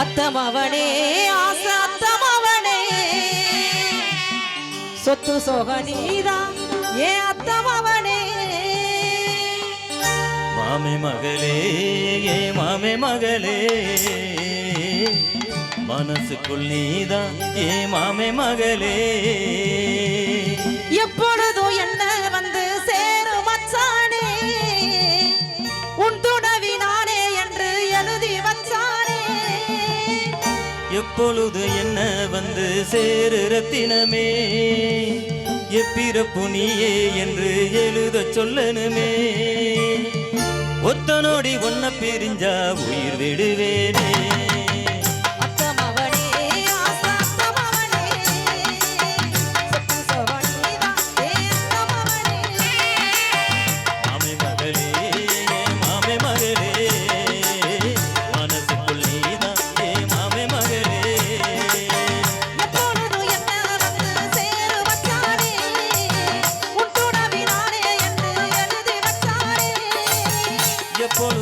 அத்தமவனே ஆசை அத்தமவனே. சொத்து சோக நீதா ஏ அத்தமவனே? மாமி மகளே ஏ மாமி மகளே. மனசுக்குள் நீதா ஏ மாமி மகளே. எப்பொழுதும் என்ன வந்து சேரும் மச்சான் எப்பொழுது என்ன வந்து சேரு ரத்தினமே எப்பிறப்பு நீயே என்று எழுத சொல்லனுமே ஒத்தனோடி ஒன்ன பிரிஞ்சா உயிர் விடுவே.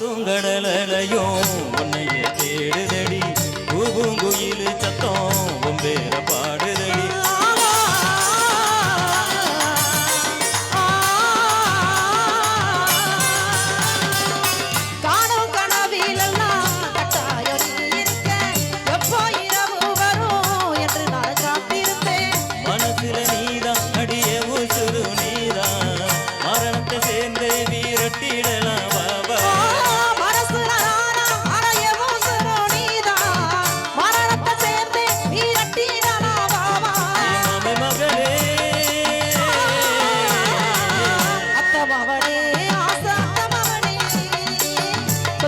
பூங்கடல் அலையும் உன்னைய தேடுதடி. பூங்குயில் சத்தம் ஒம்பே